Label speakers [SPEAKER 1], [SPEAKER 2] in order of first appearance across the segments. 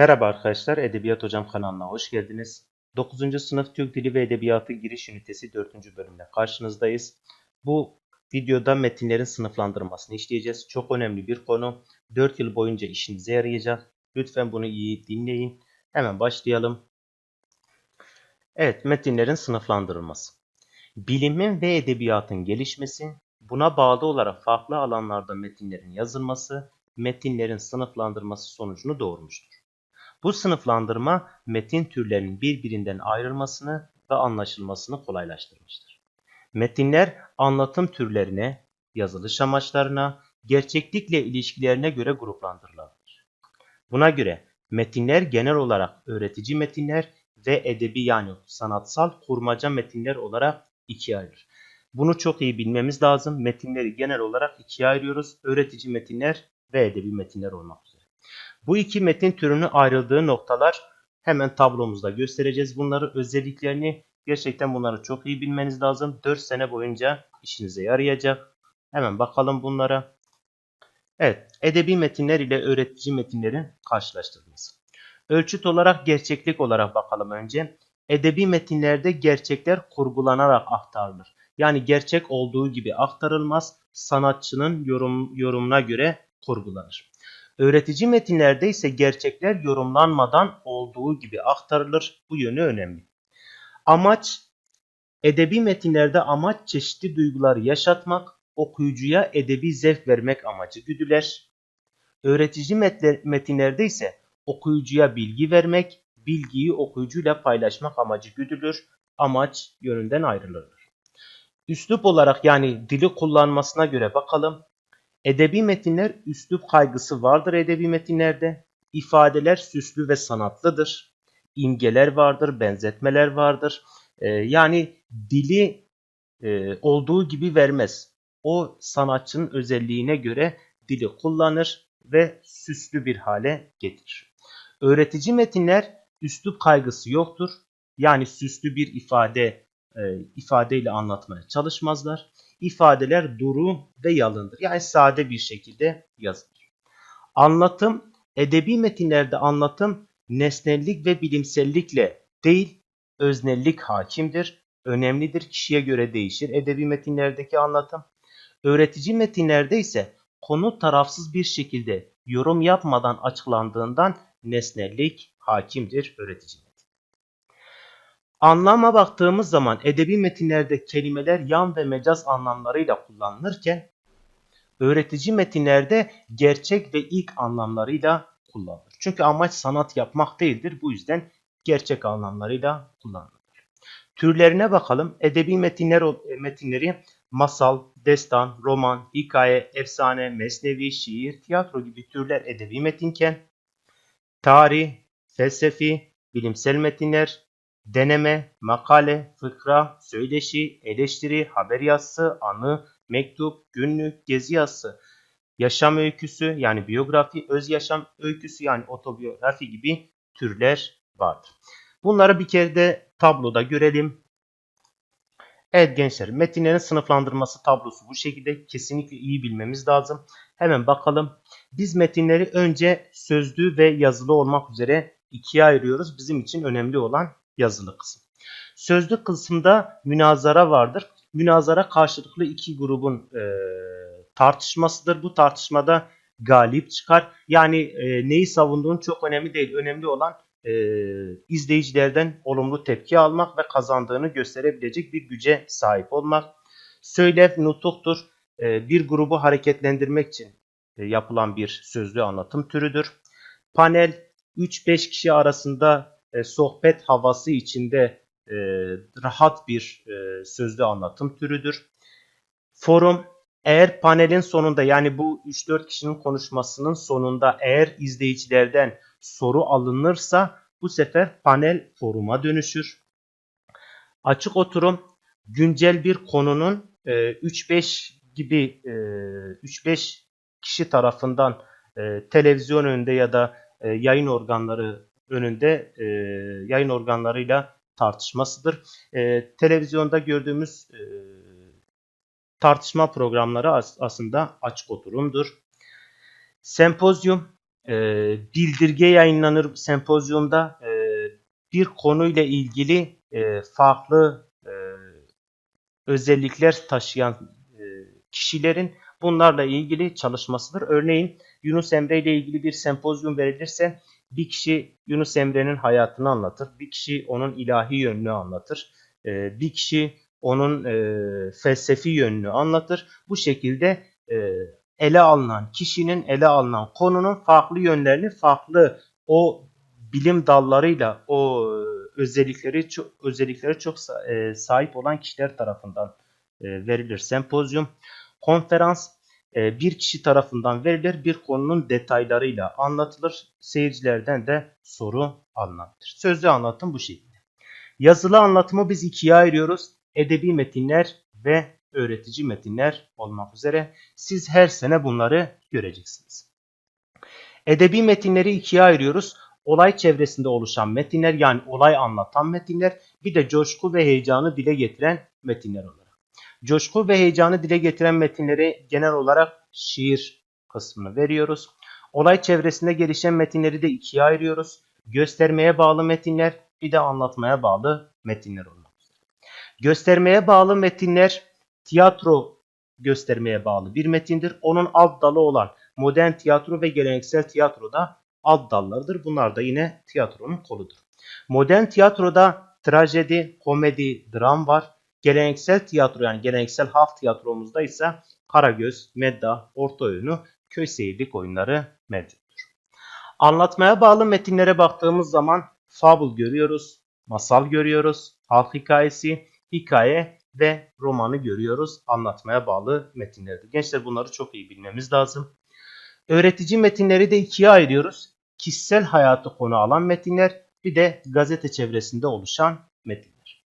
[SPEAKER 1] Merhaba arkadaşlar, Edebiyat Hocam kanalına hoş geldiniz. 9. sınıf Türk Dili ve Edebiyatı giriş ünitesi 4. bölümle karşınızdayız. Bu videoda metinlerin sınıflandırmasını işleyeceğiz. Çok önemli bir konu. 4 yıl boyunca işinize yarayacak. Lütfen bunu iyi dinleyin. Hemen başlayalım. Evet, metinlerin sınıflandırılması. Bilimin ve edebiyatın gelişmesi, buna bağlı olarak farklı alanlarda metinlerin yazılması, metinlerin sınıflandırması sonucunu doğurmuştur. Bu sınıflandırma metin türlerinin birbirinden ayrılmasını ve anlaşılmasını kolaylaştırmıştır. Metinler anlatım türlerine, yazılış amaçlarına, gerçeklikle ilişkilerine göre gruplandırılabilir. Buna göre metinler genel olarak öğretici metinler ve edebi yani sanatsal kurmaca metinler olarak ikiye ayrılır. Bunu çok iyi bilmemiz lazım. Metinleri genel olarak ikiye ayırıyoruz. Öğretici metinler ve edebi metinler olmak üzere. Bu iki metin türünü ayrıldığı noktalar hemen tablomuzda göstereceğiz. Bunları özelliklerini gerçekten bunları çok iyi bilmeniz lazım. 4 sene boyunca işinize yarayacak. Hemen bakalım bunlara. Evet, edebi metinler ile öğretici metinlerin karşılaştırılması. Ölçüt olarak gerçeklik olarak bakalım önce. Edebi metinlerde gerçekler kurgulanarak aktarılır. Yani gerçek olduğu gibi aktarılmaz, sanatçının yorum, yorumuna göre kurgulanır. Öğretici metinlerde ise gerçekler yorumlanmadan olduğu gibi aktarılır. Bu yönü önemli. Amaç edebi metinlerde amaç çeşitli duyguları yaşatmak, okuyucuya edebi zevk vermek amacı güdüler. Öğretici metinlerde ise okuyucuya bilgi vermek, bilgiyi okuyucuyla paylaşmak amacı güdülür. Amaç yönünden ayrılır. Üslup olarak yani dili kullanmasına göre bakalım. Edebi metinler üslup kaygısı vardır edebi metinlerde. İfadeler süslü ve sanatlıdır. İmgeler vardır, benzetmeler vardır. Ee, yani dili e, olduğu gibi vermez. O sanatçının özelliğine göre dili kullanır ve süslü bir hale getirir. Öğretici metinler üslup kaygısı yoktur. Yani süslü bir ifade e, ifadeyle anlatmaya çalışmazlar ifadeler duru ve yalındır. Yani sade bir şekilde yazılır. Anlatım, edebi metinlerde anlatım nesnellik ve bilimsellikle değil, öznellik hakimdir. Önemlidir, kişiye göre değişir edebi metinlerdeki anlatım. Öğretici metinlerde ise konu tarafsız bir şekilde yorum yapmadan açıklandığından nesnellik hakimdir öğretici. Anlama baktığımız zaman edebi metinlerde kelimeler yan ve mecaz anlamlarıyla kullanılırken öğretici metinlerde gerçek ve ilk anlamlarıyla kullanılır. Çünkü amaç sanat yapmak değildir. Bu yüzden gerçek anlamlarıyla kullanılır. Türlerine bakalım. Edebi metinler metinleri masal, destan, roman, hikaye, efsane, mesnevi, şiir, tiyatro gibi türler edebi metinken tarih, felsefi, bilimsel metinler, deneme, makale, fıkra, söyleşi, eleştiri, haber yazısı, anı, mektup, günlük, gezi yazısı, yaşam öyküsü yani biyografi, öz yaşam öyküsü yani otobiyografi gibi türler vardır. Bunları bir kere de tabloda görelim. Evet gençler metinlerin sınıflandırması tablosu bu şekilde kesinlikle iyi bilmemiz lazım. Hemen bakalım. Biz metinleri önce sözlü ve yazılı olmak üzere ikiye ayırıyoruz. Bizim için önemli olan yazılı kısım. Sözlü kısımda münazara vardır. Münazara karşılıklı iki grubun e, tartışmasıdır. Bu tartışmada galip çıkar. Yani e, neyi savunduğun çok önemli değil. Önemli olan e, izleyicilerden olumlu tepki almak ve kazandığını gösterebilecek bir güce sahip olmak. Söylev nutuktur. E, bir grubu hareketlendirmek için e, yapılan bir sözlü anlatım türüdür. Panel 3-5 kişi arasında e, sohbet havası içinde e, rahat bir e, sözlü anlatım türüdür. Forum eğer panelin sonunda yani bu 3-4 kişinin konuşmasının sonunda eğer izleyicilerden soru alınırsa bu sefer panel foruma dönüşür. Açık oturum güncel bir konunun e, 3-5 gibi e, 3-5 kişi tarafından e, televizyon önünde ya da e, yayın organları önünde e, yayın organlarıyla tartışmasıdır. E, televizyonda gördüğümüz e, tartışma programları as aslında açık oturumdur. Sempozyum e, bildirge yayınlanır sempozyumda. E, bir konuyla ilgili e, farklı e, özellikler taşıyan e, kişilerin bunlarla ilgili çalışmasıdır. Örneğin Yunus Emre ile ilgili bir sempozyum verilirse bir kişi Yunus Emre'nin hayatını anlatır, bir kişi onun ilahi yönünü anlatır, e, bir kişi onun e, felsefi yönünü anlatır. Bu şekilde e, ele alınan kişinin ele alınan konunun farklı yönlerini farklı o bilim dallarıyla o özellikleri çok özellikleri çok sa- sahip olan kişiler tarafından verilir sempozyum. Konferans bir kişi tarafından verilir, bir konunun detaylarıyla anlatılır. Seyircilerden de soru alınabilir. Sözlü anlatım bu şekilde. Yazılı anlatımı biz ikiye ayırıyoruz. Edebi metinler ve öğretici metinler olmak üzere. Siz her sene bunları göreceksiniz. Edebi metinleri ikiye ayırıyoruz. Olay çevresinde oluşan metinler yani olay anlatan metinler bir de coşku ve heyecanı dile getiren metinler olarak. Coşku ve heyecanı dile getiren metinleri genel olarak şiir kısmını veriyoruz. Olay çevresinde gelişen metinleri de ikiye ayırıyoruz. Göstermeye bağlı metinler bir de anlatmaya bağlı metinler olmak. Göstermeye bağlı metinler tiyatro göstermeye bağlı bir metindir. Onun alt dalı olan modern tiyatro ve geleneksel tiyatro da alt dallarıdır. Bunlar da yine tiyatronun koludur. Modern tiyatroda trajedi, komedi, dram var. Geleneksel tiyatro yani geleneksel halk tiyatromuzda ise Karagöz, Medda, Orta Oyunu, Köy Seyirlik oyunları mevcuttur. Anlatmaya bağlı metinlere baktığımız zaman fabul görüyoruz, masal görüyoruz, halk hikayesi, hikaye ve romanı görüyoruz. Anlatmaya bağlı metinlerdir. Gençler bunları çok iyi bilmemiz lazım. Öğretici metinleri de ikiye ayırıyoruz. Kişisel hayatı konu alan metinler bir de gazete çevresinde oluşan metinler.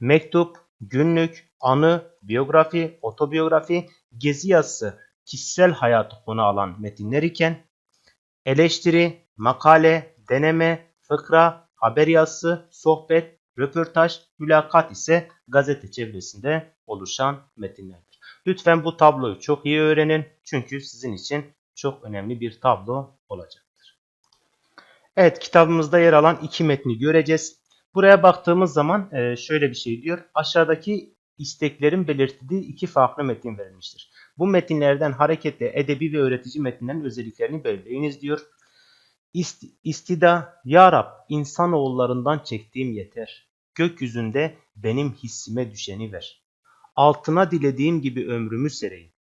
[SPEAKER 1] Mektup, günlük, anı, biyografi, otobiyografi, gezi yazısı kişisel hayatı konu alan metinler iken eleştiri, makale, deneme, fıkra, haber yazısı, sohbet, röportaj, mülakat ise gazete çevresinde oluşan metinlerdir. Lütfen bu tabloyu çok iyi öğrenin çünkü sizin için çok önemli bir tablo olacaktır. Evet kitabımızda yer alan iki metni göreceğiz. Buraya baktığımız zaman e, şöyle bir şey diyor. Aşağıdaki isteklerin belirtildiği iki farklı metin verilmiştir. Bu metinlerden hareketle edebi ve öğretici metinlerin özelliklerini belirleyiniz diyor. İst, istida, Ya Rab insanoğullarından çektiğim yeter. Gökyüzünde benim hissime düşeni ver. Altına dilediğim gibi ömrümü sereyim.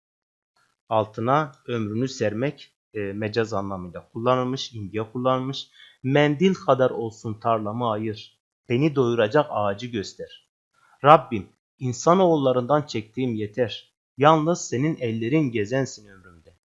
[SPEAKER 1] Altına ömrünü sermek e, mecaz anlamıyla kullanılmış, imge kullanılmış. Mendil kadar olsun tarlamı ayır. Beni doyuracak ağacı göster. Rabbim insanoğullarından çektiğim yeter. Yalnız senin ellerin gezensin ömrümde.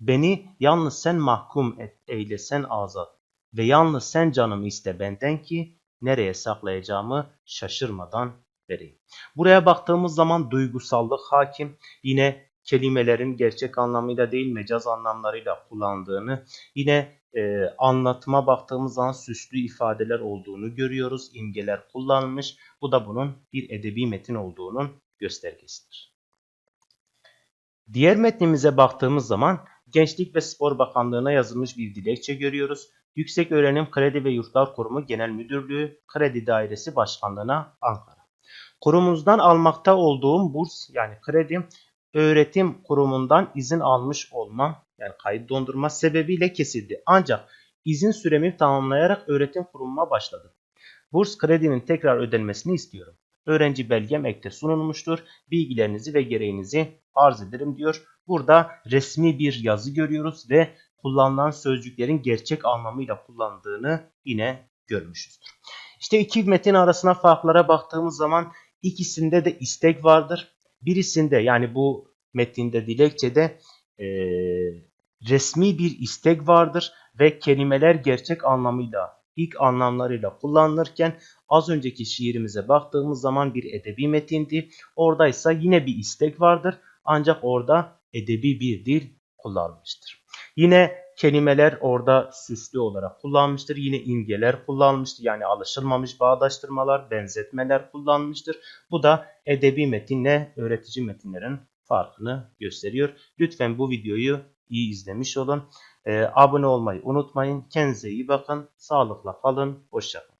[SPEAKER 1] Beni yalnız sen mahkum et, eylesen azat. Ve yalnız sen canımı iste benden ki nereye saklayacağımı şaşırmadan vereyim. Buraya baktığımız zaman duygusallık hakim. Yine kelimelerin gerçek anlamıyla değil mecaz anlamlarıyla kullandığını, yine e, anlatıma baktığımız zaman süslü ifadeler olduğunu görüyoruz. İmgeler kullanılmış. Bu da bunun bir edebi metin olduğunun göstergesidir. Diğer metnimize baktığımız zaman Gençlik ve Spor Bakanlığı'na yazılmış bir dilekçe görüyoruz. Yüksek Öğrenim Kredi ve Yurtlar Kurumu Genel Müdürlüğü Kredi Dairesi Başkanlığı'na Ankara. Kurumumuzdan almakta olduğum burs yani kredim öğretim kurumundan izin almış olmam yani kayıt dondurma sebebiyle kesildi. Ancak izin süremi tamamlayarak öğretim kurumuma başladım. Burs kredimin tekrar ödenmesini istiyorum. Öğrenci belgem ekte sunulmuştur. Bilgilerinizi ve gereğinizi arz ederim diyor. Burada resmi bir yazı görüyoruz ve kullanılan sözcüklerin gerçek anlamıyla kullandığını yine görmüşüzdür. İşte iki metin arasına farklara baktığımız zaman ikisinde de istek vardır. Birisinde yani bu metinde dilekçede e, resmi bir istek vardır ve kelimeler gerçek anlamıyla ilk anlamlarıyla kullanılırken az önceki şiirimize baktığımız zaman bir edebi metindi. Oradaysa yine bir istek vardır ancak orada edebi bir dil kullanılmıştır. Yine kelimeler orada süslü olarak kullanmıştır. Yine imgeler kullanmıştır. Yani alışılmamış bağdaştırmalar, benzetmeler kullanmıştır. Bu da edebi metinle öğretici metinlerin farkını gösteriyor. Lütfen bu videoyu iyi izlemiş olun. Ee, abone olmayı unutmayın. Kendinize iyi bakın. Sağlıkla kalın. Hoşça kalın.